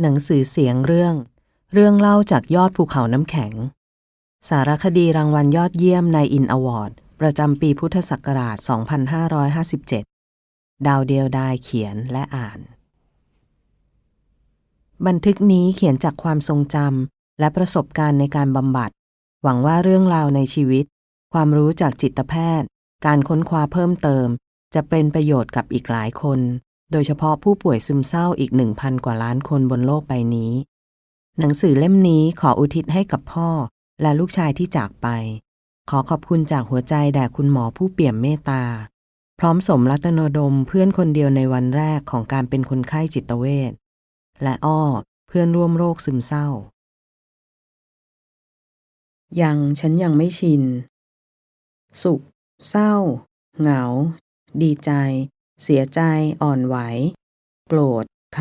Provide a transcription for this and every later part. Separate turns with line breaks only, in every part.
หนังสือเสียงเรื่อง เรื่องเล่าจากยอดภูเขาน้ำแข็ง สารคดีรางวัลยอดเยี่ยมในอินอวอร์ด ประจำปีพุทธศักราช 2557 ดาวเดียวดายเขียนและอ่าน บันทึกนี้เขียนจากความทรงจำและประสบการณ์ในการบำบัด หวังว่าเรื่องราวในชีวิต ความรู้จากจิตแพทย์ การค้นคว้าเพิ่มเติม จะเป็นประโยชน์กับอีกหลายคน โดยเฉพาะผู้ป่วยซึมเศร้าอีก 1,000 กว่าล้านคนบนโลกใบนี้ หนังสือเล่มนี้ขออุทิศให้กับพ่อและลูกชายที่จากไป ขอขอบคุณจากหัวใจแด่คุณหมอผู้เปี่ยมเมตตา พร้อมสมรัตนดมเพื่อนคนเดียวในวันแรกของการเป็นคนไข้จิตเวชและอ้อเพื่อนร่วมโรคซึมเศร้า ยังฉันยังไม่ชิน สุข เศร้า เหงา ดีใจ เสียใจ อ่อนไหว โกรธ ข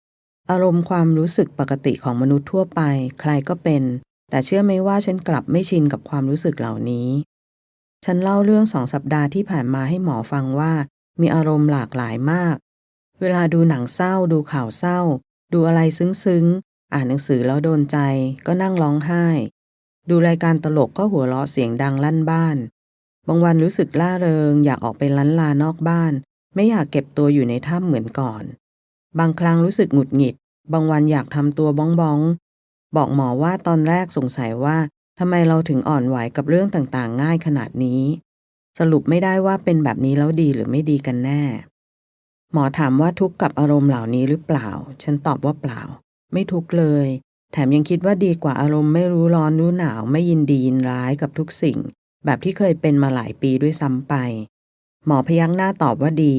ำ อารมณ์ความรู้สึกปกติของมนุษย์ทั่วไป ใครก็เป็น แต่เชื่อไหมว่าฉันกลับไม่ชินกับความรู้สึกเหล่านี้ ฉันเล่าเรื่องสองสัปดาห์ที่ผ่านมาให้หมอฟังว่า มีอารมณ์หลากหลายมาก เวลาดูหนังเศร้า ดูข่าวเศร้า ดูอะไรซึ้งๆ อ่านหนังสือแล้วโดนใจ ก็นั่งร้องไห้ ดูรายการตลกก็หัวเราะเสียงดังลั่นบ้าน บางวันรู้สึกล่าเริง อยากออกไปล้านลานอกบ้าน ไม่อยากเก็บตัวอยู่ในถ้ำเหมือนก่อน บางครั้งรู้สึกหงุดหงิด บางวันอยากทำตัวบ้องบ้อง บอกหมอว่าตอนแรกสงสัยว่าทำไมเราถึงอ่อนไหวกับเรื่องต่างๆ ง่ายขนาดนี้ สรุปไม่ได้ว่าเป็นแบบนี้แล้วดีหรือไม่ดีกันแน่ หมอถามว่าทุกข์กับอารมณ์เหล่านี้หรือเปล่า ฉันตอบว่าเปล่า ไม่ทุกข์เลย แถมยังคิดว่าดีกว่าอารมณ์ไม่รู้ร้อนรู้หนาวไม่ยินดียินร้ายกับทุกสิ่ง แบบที่เคยเป็นมาหลายปีด้วยซ้ำไป หมอพยักหน้าตอบว่าดี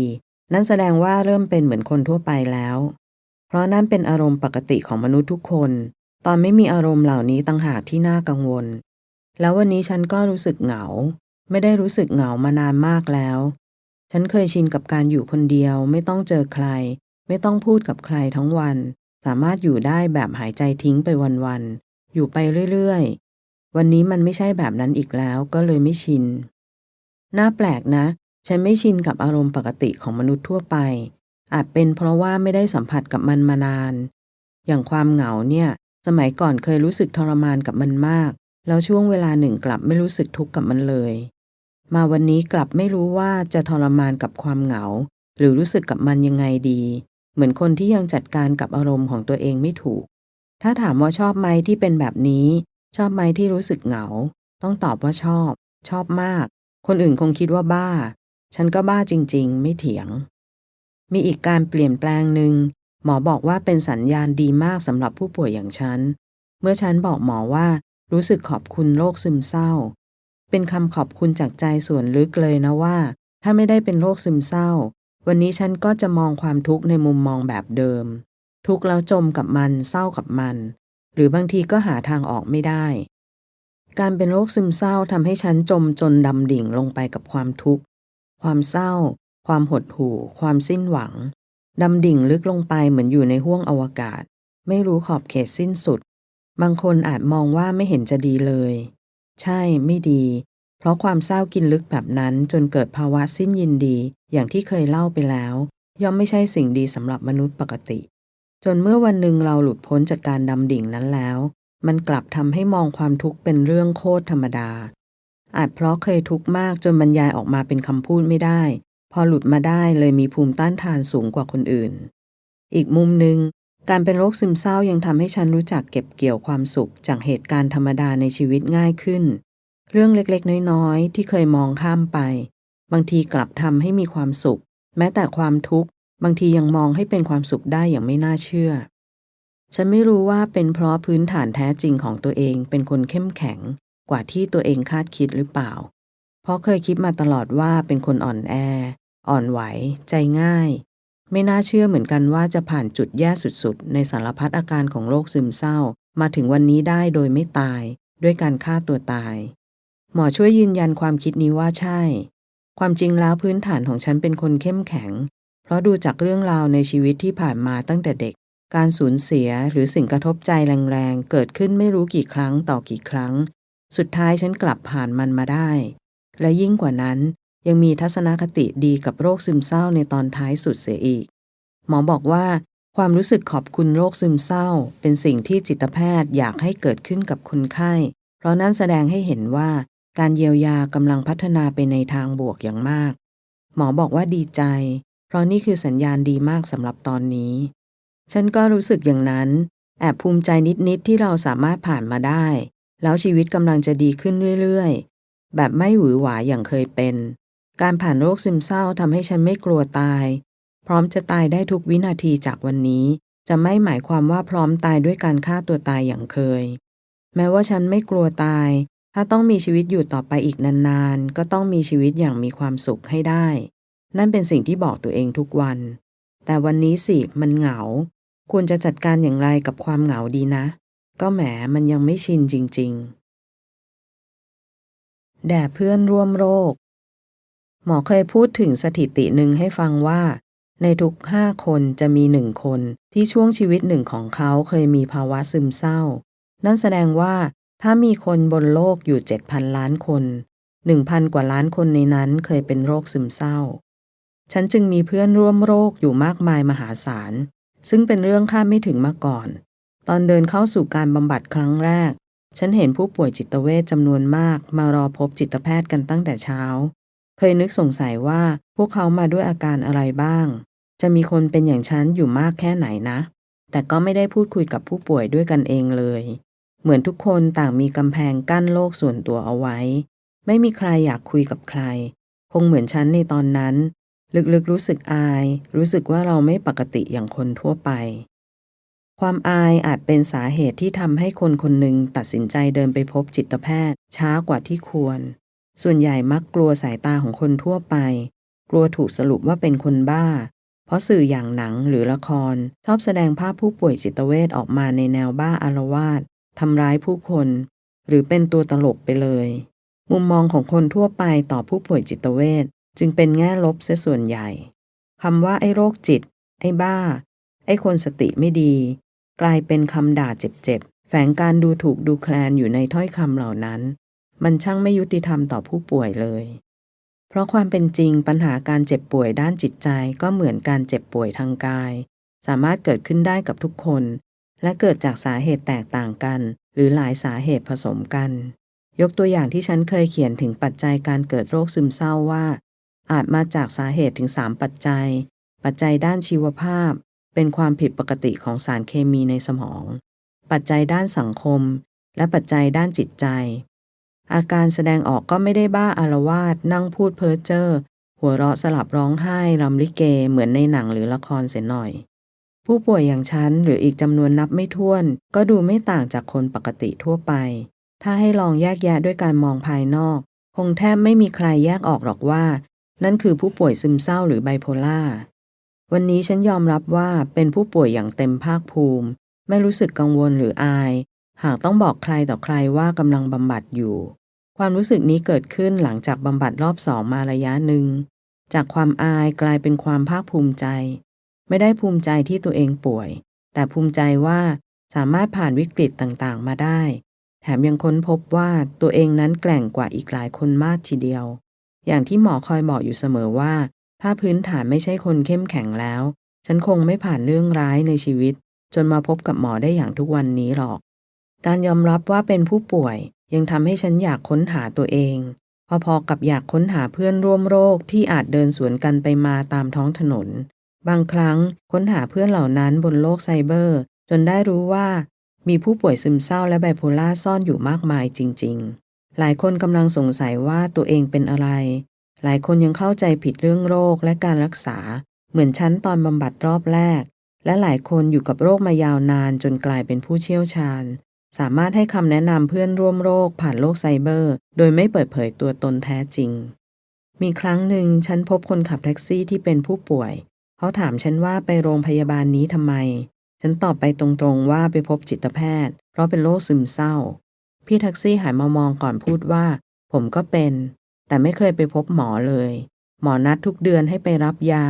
นั่นแสดงว่าเริ่มเป็นเหมือนคนทั่วไปแล้ว เพราะนั่นเป็นอารมณ์ปกติของมนุษย์ทุกคน ตอนไม่มีอารมณ์เหล่านี้ต่างหากที่น่ากังวล แล้ววันนี้ฉันก็รู้สึกเหงา ไม่ได้รู้สึกเหงามานานมากแล้ว ฉันเคยชินกับการอยู่คนเดียว ไม่ต้องเจอใคร ไม่ต้องพูดกับใครทั้งวัน สามารถอยู่ได้แบบหายใจทิ้งไปวันๆ อยู่ไปเรื่อยๆ วันนี้มันไม่ใช่แบบนั้นอีกแล้วก็เลยไม่ชิน น่าแปลกนะ ฉันไม่ชินกับอารมณ์ปกติของมนุษย์ทั่วไป อาจเป็นเพราะว่าไม่ได้สัมผัสกับมันมานาน อย่างความเหงาเนี่ย สมัยก่อนเคยรู้สึกทรมานกับมันมาก แล้วช่วงเวลาหนึ่งกลับไม่รู้สึกทุกข์กับมันเลย มาวันนี้กลับไม่รู้ว่าจะทรมานกับความเหงา หรือรู้สึกกับมันยังไงดี เหมือนคนที่ยังจัดการกับอารมณ์ของตัวเองไม่ถูก ถ้าถามว่าชอบไหมที่เป็นแบบนี้ ชอบไหมที่รู้สึกเหงา ต้องตอบว่าชอบ ชอบมาก คนอื่นคงคิดว่าบ้า ฉันก็บ้าจริง ๆ ไม่เถียง มีอีกการเปลี่ยนแปลงหนึ่งหมอบอกว่าเป็นสัญญาณดีมากสำหรับผู้ป่วยอย่างฉัน เมื่อฉันบอกหมอว่ารู้สึกขอบคุณโรคซึมเศร้า เป็นคำขอบคุณจากใจส่วนลึกเลยนะว่า ถ้าไม่ได้เป็นโรคซึมเศร้า วันนี้ฉันก็จะมองความทุกข์ในมุมมองแบบเดิม ทุกข์แล้วจมกับมันเศร้ากับมัน หรือบางทีก็หาทางออกไม่ได้ การเป็นโรคซึมเศร้าทำให้ฉันจมจนดำดิ่งลงไปกับความทุกข์ ความเศร้า ความหดหู่ ความสิ้นหวัง ดำดิ่งลึกลงไปเหมือนอยู่ในห้วงอวกาศ ไม่รู้ขอบเขตสิ้นสุด บางคนอาจมองว่าไม่เห็นจะดีเลย ใช่ไม่ดี เพราะความเศร้ากินลึกแบบนั้นจนเกิดภาวะสิ้นยินดี อย่างที่เคยเล่าไปแล้ว ย่อมไม่ใช่สิ่งดีสำหรับมนุษย์ปกติ จนเมื่อวันหนึ่งเราหลุดพ้นจากการดำดิ่งนั้นแล้ว มันกลับทำให้มองความทุกข์เป็นเรื่องโคตรธรรมดา อาจเพราะเคยทุกข์มากจนบรรยายออกมาเป็นคำพูดไม่ได้ พอหลุดมาได้เลยมีภูมิต้านทานสูงกว่าคนอื่น อีกมุมหนึ่งการเป็นโรคซึมเศร้ายังทำให้ฉันรู้จักเก็บเกี่ยวความสุขจากเหตุการณ์ธรรมดาในชีวิตง่ายขึ้น เรื่องเล็กๆ น้อยๆ ที่เคยมองข้ามไป บางทีกลับทำให้มีความสุข แม้แต่ความทุกข์บางทียังมองให้เป็นความสุขได้อย่างไม่น่าเชื่อ ฉันไม่รู้ว่าเป็นเพราะพื้นฐานแท้จริงของตัวเองเป็นคนเข้มแข็ง กว่าที่ตัวเองคาดคิดหรือเปล่า เพราะเคยคิดมาตลอดว่าเป็นคนอ่อนแอ อ่อนไหว ใจง่าย ไม่น่าเชื่อเหมือนกันว่าจะผ่านจุดแย่สุดๆ ในสารพัดอาการของโรคซึมเศร้า มาถึงวันนี้ได้โดยไม่ตาย ด้วยการฆ่าตัวตาย หมอช่วยยืนยันความคิดนี้ว่าใช่ ความจริงแล้วพื้นฐานของฉันเป็นคนเข้มแข็ง เพราะดูจากเรื่องราวในชีวิตที่ผ่านมาตั้งแต่เด็กการสูญเสียหรือสิ่งกระทบใจแรงๆ เกิดขึ้นไม่รู้กี่ครั้งต่อกี่ครั้ง สุดท้ายฉันกลับผ่านมันมาได้ และยิ่งกว่านั้นยังมีทัศนคติดีกับโรคซึมเศร้าในตอนท้ายสุดเสียอีก หมอบอกว่าความรู้สึกขอบคุณโรคซึมเศร้า เป็นสิ่งที่จิตแพทย์อยากให้เกิดขึ้นกับคนไข้ เพราะนั่นแสดงให้เห็นว่าการเยียวยากำลังพัฒนาไปในทางบวกอย่างมาก หมอบอกว่าดีใจ เพราะนี่คือสัญญาณดีมากสำหรับตอนนี้ ฉันก็รู้สึกอย่างนั้น แอบภูมิใจนิด ๆ ที่เราสามารถผ่านมาได้ แล้วชีวิตกำลังจะดีขึ้นเรื่อยๆ แบบไม่หวือหวาอย่างเคยเป็น การผ่านโรคซึมเศร้าทำให้ฉันไม่กลัวตาย พร้อมจะตายได้ทุกวินาทีจากวันนี้ จะไม่หมายความว่าพร้อมตายด้วยการฆ่าตัวตายอย่างเคย แม้ว่าฉันไม่กลัวตาย ถ้าต้องมีชีวิตอยู่ต่อไปอีกนานๆ ก็ต้องมีชีวิตอย่างมีความสุขให้ได้ นั่นเป็นสิ่งที่บอกตัวเองทุกวัน แต่วันนี้สิมันเหงา ควรจะจัดการอย่างไรกับความเหงาดีนะ ก็แหมมันยังไม่ชินจริง ๆ แด่เพื่อนร่วมโรค หมอเคยพูดถึงสถิติหนึ่งให้ฟังว่า ในทุกห้าคนจะมีหนึ่งคนที่ช่วงชีวิตหนึ่งของเขาเคยมีภาวะซึมเศร้า นั่นแสดงว่าถ้ามีคนบนโลกอยู่7,000ล้านคน1,000กว่าล้านคนในนั้นเคยเป็นโรคซึมเศร้า ฉันจึงมีเพื่อนร่วมโรคอยู่มากมายมหาศาล ซึ่งเป็นเรื่องคาดไม่ถึงมาก่อน ตอนเดินเข้าสู่การบำบัดครั้งแรก ฉันเห็นผู้ป่วยจิตเวชจำนวนมาก มารอพบจิตแพทย์กันตั้งแต่เช้า เคยนึกสงสัยว่าพวกเขามาด้วยอาการอะไรบ้าง จะมีคนเป็นอย่างฉันอยู่มากแค่ไหนนะ แต่ก็ไม่ได้พูดคุยกับผู้ป่วยด้วยกันเองเลย เหมือนทุกคนต่างมีกำแพงกั้นโลกส่วนตัวเอาไว้ ไม่มีใครอยากคุยกับใคร คงเหมือนฉันในตอนนั้น ลึกๆรู้สึกอาย รู้สึกว่าเราไม่ปกติอย่างคนทั่วไป ความอายอาจเป็นสาเหตุที่ทำให้คนคนหนึ่งตัดสินใจเดินไปพบจิตแพทย์ ช้ากว่าที่ควร ส่วนใหญ่มักกลัวสายตาของคนทั่วไป กลัวถูกสรุปว่าเป็นคนบ้า เพราะสื่ออย่างหนังหรือละคร ชอบแสดงภาพผู้ป่วยจิตเวชออกมาในแนวบ้าอารวาสทำร้ายผู้คน หรือเป็นตัวตลกไปเลย มุมมองของคนทั่วไปต่อผู้ป่วยจิตเวชจึงเป็นแง่ลบเสียส่วนใหญ่คำว่าไอ้โรคจิต ไอ้บ้า ไอ้คนสติไม่ดี กลายเป็นคำด่าเจ็บๆ แฝงการดูถูกดูแคลนอยู่ในถ้อยคำเหล่านั้น มันช่างไม่ยุติธรรมต่อผู้ป่วยเลย เพราะความเป็นจริงปัญหาการเจ็บป่วยด้านจิตใจก็เหมือนการเจ็บป่วยทางกาย สามารถเกิดขึ้นได้กับทุกคน และเกิดจากสาเหตุแตกต่างกัน หรือหลายสาเหตุผสมกัน ยกตัวอย่างที่ฉันเคยเขียนถึงปัจจัยการเกิดโรคซึมเศร้าว่า อาจมาจากสาเหตุถึง 3 ปัจจัย ปัจจัยด้านชีวภาพ เป็นความผิดปกติของสารเคมีในสมอง ปัจจัยด้านสังคม และปัจจัยด้านจิตใจ อาการแสดงออกก็ไม่ได้บ้าอารวาสนั่งพูดเพ้อเจ้อหัวเราะสลับร้องไห้รำลิเกเหมือนในหนังหรือละครเสียหน่อย ผู้ป่วยอย่างฉันหรืออีกจำนวนนับไม่ถ้วน ก็ดูไม่ต่างจากคนปกติทั่วไป ถ้าให้ลองแยกแยะด้วยการมองภายนอก คงแทบไม่มีใครแยกออกหรอกว่า นั่นคือผู้ป่วยซึมเศร้าหรือไบโพล่า วันนี้ฉันยอมรับว่าเป็นผู้ป่วยอย่างเต็มภาคภูมิ ไม่รู้สึกกังวลหรืออาย หากต้องบอกใครต่อใครว่ากำลังบำบัดอยู่ ความรู้สึกนี้เกิดขึ้นหลังจากบำบัดรอบสองมาระยะหนึ่ง จากความอายกลายเป็นความภาคภูมิใจ ไม่ได้ภูมิใจที่ตัวเองป่วย แต่ภูมิใจว่าสามารถผ่านวิกฤตต่างๆ มาได้ แถมยังค้นพบว่าตัวเองนั้นแกร่งกว่าอีกหลายคนมากทีเดียว อย่างที่หมอคอยบอกอยู่เสมอว่า ถ้าพื้นฐานไม่ใช่คนเข้มแข็งแล้ว ฉันคงไม่ผ่านเรื่องร้ายในชีวิต จนมาพบกับหมอได้อย่างทุกวันนี้หรอก การยอมรับว่าเป็นผู้ป่วยยังทำให้ฉันอยากค้นหาตัวเอง พอๆกับอยากค้นหาเพื่อนร่วมโรคที่อาจเดินสวนกันไปมาตามท้องถนน บางครั้งค้นหาเพื่อนเหล่านั้นบนโลกไซเบอร์ จนได้รู้ว่า มีผู้ป่วยซึมเศร้าและไบโพล่าซ่อนอยู่มากมายจริง ๆ หลายคนกำลังสงสัยว่าตัวเองเป็นอะไร หลายคนยังเข้าใจผิดเรื่องโรคและการรักษา เหมือนฉันตอนบำบัดรอบแรก และหลายคนอยู่กับโรคมายาวนานจนกลายเป็นผู้เชี่ยวชาญ สามารถให้คำแนะนำเพื่อนร่วมโรคผ่านโลกไซเบอร์ โดยไม่เปิดเผยตัวตนแท้จริง มีครั้งหนึ่งฉันพบคนขับแท็กซี่ที่เป็นผู้ป่วย เขาถามฉันว่าไปโรงพยาบาลนี้ทำไม ฉันตอบไปตรงๆว่าไปพบจิตแพทย์ เพราะเป็นโรคซึมเศร้า พี่แท็กซี่หันมามองก่อนพูดว่า ผมก็เป็น แต่ไม่เคยไปพบหมอเลย หมอนัดทุกเดือนให้ไปรับยา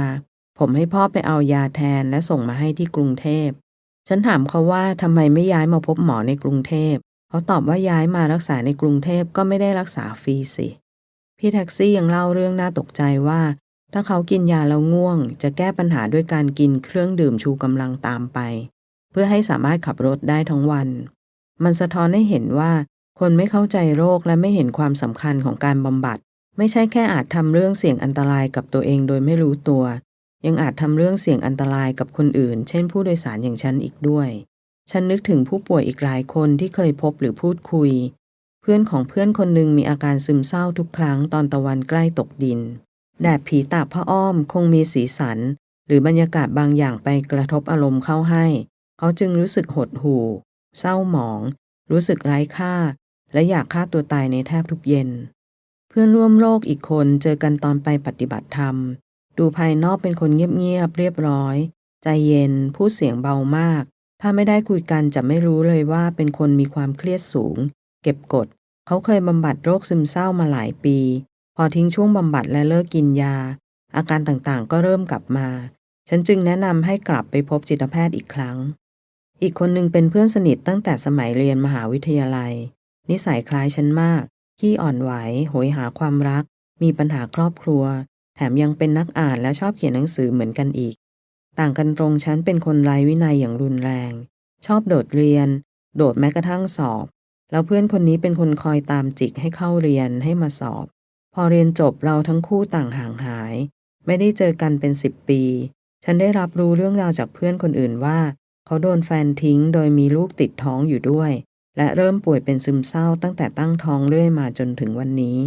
ผมให้พ่อไปเอายาแทนและส่งมาให้ที่กรุงเทพ ฉันถามเขาว่าทำไมไม่ย้ายมาพบหมอในกรุงเทพ เขาตอบว่าย้ายมารักษาในกรุงเทพก็ไม่ได้รักษาฟรีสิ พี่แท็กซี่ยังเล่าเรื่องน่าตกใจว่า ถ้าเขากินยาแล้วง่วง จะแก้ปัญหาด้วยการกินเครื่องดื่มชูกำลังตามไป เพื่อให้สามารถขับรถได้ทั้งวัน มันสะท้อนให้เห็นว่าคนไม่เข้าใจโรคและไม่เห็นความสำคัญของการบำบัด ไม่ใช่แค่อาจทำเรื่องเสี่ยงอันตรายกับตัวเองโดยไม่รู้ตัว ยังอาจทำเรื่องเสี่ยงอันตรายกับคนอื่น เช่นผู้โดยสารอย่างฉันอีกด้วย ฉันนึกถึงผู้ป่วยอีกหลายคนที่เคยพบหรือพูดคุย เพื่อนของเพื่อนคนหนึ่งมีอาการซึมเศร้าทุกครั้งตอนตะวันใกล้ตกดินแดดผีตาผ้าอ้อมคงมีสีสัน หรือบรรยากาศบางอย่างไปกระทบอารมณ์เข้าให้ เขาจึงรู้สึกหดหู่ เศร้าหมอง รู้สึกไร้ค่า และอยากฆ่าตัวตายในแทบทุกเย็น เพื่อนร่วมโลกอีกคนเจอกันตอนไปปฏิบัติธรรม ดูภายนอกเป็นคนเงียบๆเรียบร้อย ใจเย็นพูดเสียงเบามาก ถ้าไม่ได้คุยกันจะไม่รู้เลยว่าเป็นคนมีความเครียดสูง เก็บกด เขาเคยบำบัดโรคซึมเศร้ามาหลายปี พอทิ้งช่วงบำบัดและเลิกกินยา อาการต่างๆก็เริ่มกลับมา ฉันจึงแนะนำให้กลับไปพบจิตแพทย์อีกครั้ง อีกคนหนึ่งเป็นเพื่อนสนิทตั้งแต่สมัยเรียนมหาวิทยาลัย นิสัยคล้ายฉันมาก ขี้อ่อนไหวโหยหาความรัก มีปัญหาครอบครัว แถมยังเป็นนักอ่านและชอบเขียนหนังสือเหมือนกันอีก ต่างกันตรงฉันเป็นคนไร้วินัยอย่างรุนแรง ชอบโดดเรียน โดดแม้กระทั่งสอบ แล้วเพื่อนคนนี้เป็นคนคอยตามจิกให้เข้าเรียนให้มาสอบ พอเรียนจบเราทั้งคู่ต่างห่างหาย ไม่ได้เจอกันเป็นสิบปี ฉันได้รับรู้เรื่องราวจากเพื่อนคนอื่นว่า เขาโดนแฟนทิ้งโดยมีลูกติดท้องอยู่ด้วย และเริ่มป่วยเป็นซึมเศร้าตั้งแต่ตั้งท้องเรื่อยมาจนถึงวันนี้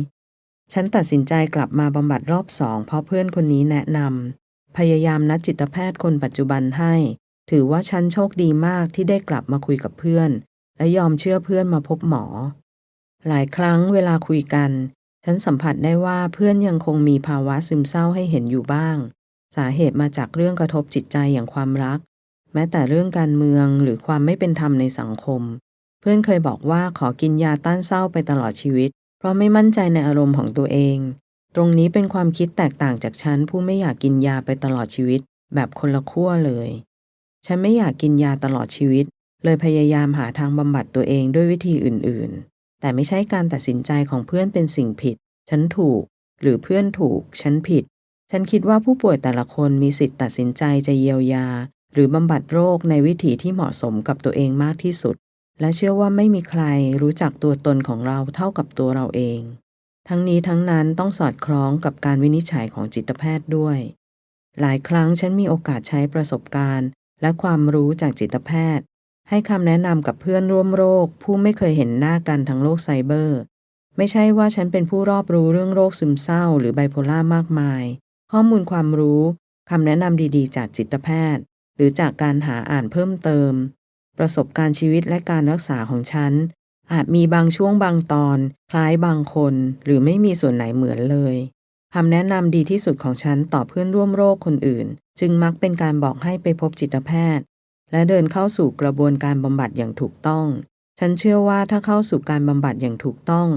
ฉันตัดสินใจกลับมาบำบัดรอบสองเพราะเพื่อนคนนี้แนะนำพยายามนัดจิตแพทย์คนปัจจุบันให้ ถือว่าฉันโชคดีมากที่ได้กลับมาคุยกับเพื่อน และยอมเชื่อเพื่อนมาพบหมอ หลายครั้งเวลาคุยกัน ฉันสัมผัสได้ว่าเพื่อนยังคงมีภาวะซึมเศร้าให้เห็นอยู่บ้าง สาเหตุมาจากเรื่องกระทบจิตใจอย่างความรัก แม้แต่เรื่องการเมืองหรือความไม่เป็นธรรมในสังคม เพื่อนเคยบอกว่าขอกินยาต้านเศร้าไปตลอดชีวิต เพราะไม่มั่นใจในอารมณ์ของตัวเอง ตรงนี้เป็นความคิดแตกต่างจากฉันผู้ไม่อยากกินยาไปตลอดชีวิต แบบคนละขั้วเลย ฉันไม่อยากกินยาตลอดชีวิต เลยพยายามหาทางบำบัดตัวเองด้วยวิธีอื่นๆ แต่ไม่ใช่การตัดสินใจของเพื่อนเป็นสิ่งผิด ฉันถูก หรือเพื่อนถูก ฉันผิด ฉันคิดว่าผู้ป่วยแต่ละคนมีสิทธิ์ตัดสินใจจะเยียวยา หรือบำบัดโรคในวิถีที่เหมาะสมกับตัวเองมากที่สุด และเชื่อว่าไม่มีใครรู้จักตัวตนของเราเท่ากับตัวเราเอง ทั้งนี้ทั้งนั้นต้องสอดคล้องกับการวินิจฉัยของจิตแพทย์ด้วย หลายครั้งฉันมีโอกาสใช้ประสบการณ์ และความรู้จากจิตแพทย์ ให้คำแนะนำกับเพื่อนร่วมโรค ผู้ไม่เคยเห็นหน้ากันทางโลกไซเบอร์ ไม่ใช่ว่าฉันเป็นผู้รอบรู้เรื่องโรคซึมเศร้า หรือไบโพล่ามากมาย ข้อมูลความรู้คำแนะนำดีๆ จากจิตแพทย์ หรือจากการหาอ่านเพิ่มเติม ประสบการณ์ชีวิตและการรักษาของฉัน อาจมีบางช่วงบางตอน คล้ายบางคน หรือไม่มีส่วนไหนเหมือนเลยคำแนะนำดีที่สุดของฉันต่อเพื่อนร่วมโรคคนอื่น จึงมักเป็นการบอกให้ไปพบจิตแพทย์ และเดินเข้าสู่กระบวนการบำบัดอย่างถูกต้อง ฉันเชื่อว่าถ้าเข้าสู่การบำบัดอย่างถูกต้อง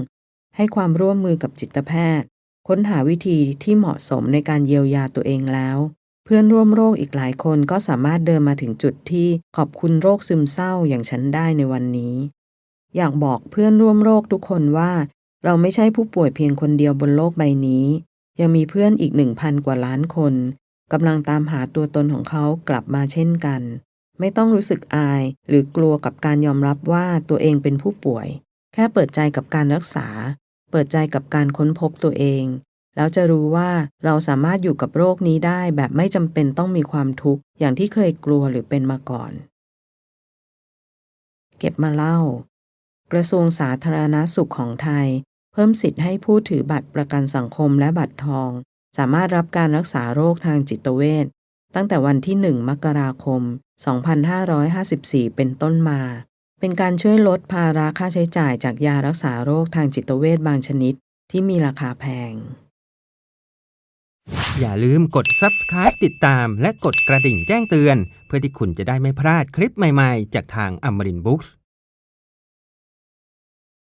ให้ความร่วมมือกับจิตแพทย์ ค้นหาวิธีที่เหมาะสมในการเยียวยาตัวเองแล้ว เพื่อนร่วมโรคอีกหลายคนก็สามารถเดินมาถึงจุดที่ขอบคุณโรคซึมเศร้าอย่างฉันได้ในวันนี้ อยากบอกเพื่อนร่วมโรคทุกคนว่า เราไม่ใช่ผู้ป่วยเพียงคนเดียวบนโลกใบนี้ ยังมีเพื่อนอีกหนึ่งพันกว่าล้านคนกำลังตามหาตัวตนของเขากลับมาเช่นกัน ไม่ต้องรู้สึกอายหรือกลัวกับการยอมรับว่าตัวเองเป็นผู้ป่วย แค่เปิดใจกับการรักษา เปิดใจกับการค้นพบตัวเอง แล้วจะรู้ว่าเราสามารถอยู่กับโรคนี้ได้แบบไม่จำเป็นต้องมีความทุกข์อย่างที่เคยกลัวหรือเป็นมาก่อน เก็บมาเล่า กระทรวงสาธารณาสุขของไทย เพิ่มสิทธิ์ให้ผู้ถือบัตรประกันสังคมและบัตรทอง สามารถรับการรักษาโรคทางจิตเวชตั้งแต่วันที่ 1 มกราคม 2554 เป็นต้นมา เป็นการช่วยลดภาระค่าใช้จ่ายจากยารักษาโรคทางจิตเวชบางชนิดที่มีราคาแพง
อย่าลืมกด subscribe ติดตามและกดกระดิ่งแจ้งเตือน เพื่อที่คุณจะได้ไม่พลาดคลิปใหม่ๆ จากทางอมรินบุ๊กส์